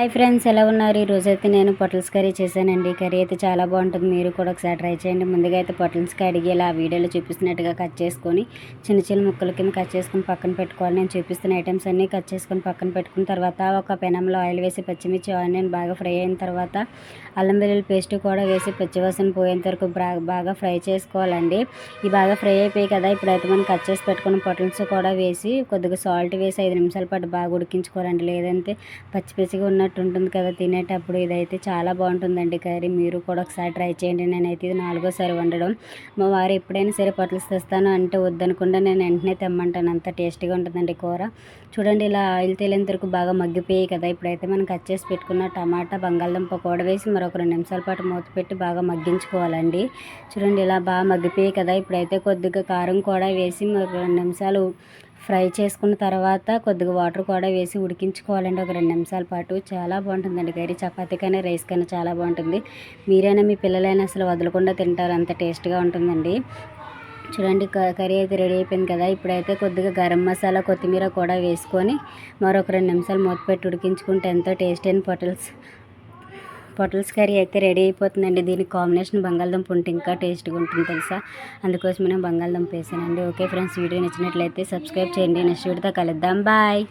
Hi friends ఎలా ఉన్నారు? ఈ అయితే నేను పొటల్స్ కర్రీ చేశానండి. కర్రీ అయితే చాలా బాగుంటుంది. మీరు కూడా ఒకసారి ట్రై చేయండి. ముందుగా అయితే పొటల్స్ కడిగి ఇలా వీడియోలో చూపిస్తున్నట్టుగా కట్ చేసుకొని చిన్న చిన్న ముక్కల కింద కట్ చేసుకొని పక్కన పెట్టుకోవాలి. నేను చూపిస్తున్న ఐటమ్స్ అన్నీ కట్ చేసుకొని పక్కన పెట్టుకున్న తర్వాత ఒక పెనంలో ఆయిల్ వేసి పచ్చిమిర్చి ఆనియన్ బాగా ఫ్రై అయిన తర్వాత అల్లం వెల్లుల్లి పేస్ట్ కూడా వేసి పచ్చివాసన పోయేంత వరకు బాగా ఫ్రై చేసుకోవాలండి. ఈ బాగా ఫ్రై అయిపోయి కదా ఇప్పుడైతే మనం కట్ చేసి పెట్టుకున్న పొటల్స్ కూడా వేసి కొద్దిగా సాల్ట్ వేసి ఐదు నిమిషాల పాటు బాగా ఉడికించుకోవాలండి. లేదంటే పచ్చి పచ్చిగా తిన్నట్టు ఉంటుంది కదా తినేటప్పుడు ఇదైతే చాలా బాగుంటుందండి కర్రీ. మీరు కూడా ఒకసారి ట్రై చేయండి. నేనైతే ఇది నాలుగోసారి వండడం. మా వారు ఎప్పుడైనా సరే పొట్లస్ తెస్తాను అంటే వద్దనకుండా నేను వెంటనే తెమ్మంటాను. అంత టేస్టీగా ఉంటుందండి కూర. చూడండి ఇలా ఆయిల్ తేలేంత వరకు బాగా మగ్గిపోయాయి కదా. ఇప్పుడైతే మనం కట్ చేసి పెట్టుకున్న టమాటా బంగాళదుంప కూడా వేసి మరొక రెండు నిమిషాల పాటు మూత పెట్టి బాగా మగ్గించుకోవాలండి. చూడండి ఇలా బాగా మగ్గిపోయాయి కదా. ఇప్పుడైతే కొద్దిగా కారం కూడా వేసి మరొక రెండు నిమిషాలు ఫ్రై చేసుకున్న తర్వాత కొద్దిగా వాటర్ కూడా వేసి ఉడికించుకోవాలండి. ఒక రెండు నిమిషాల పాటు చాలా బాగుంటుందండి. కర్రీ చపాతీకైనా రైస్ కైనా చాలా బాగుంటుంది. మీరైనా మీ పిల్లలైనా అసలు వదలకుండా తింటారు. అంత టేస్ట్గా ఉంటుందండి. చూడండి కర్రీ అయితే రెడీ అయిపోయింది కదా. ఇప్పుడైతే కొద్దిగా గరం మసాలా కొత్తిమీర కూడా వేసుకొని మరొక రెండు నిమిషాలు మూతపెట్టి ఉడికించుకుంటే ఎంతో టేస్ట్ అయిన పొటల్స్ పొటల్స్ కర్రీ అయితే రెడీ అయిపోతుందండి. దీనికి కాంబినేషన్ బంగాళదుంప ఉంటే ఇంకా టేస్ట్గా ఉంటుంది తెలుసా? అందుకోసం నేను బంగాళదుంప వేసానండి. ఓకే ఫ్రెండ్స్ వీడియో నచ్చినట్లయితే సబ్స్క్రైబ్ చేయండి. నెక్స్ట్ వీడియోతో కలుద్దాం. బాయ్.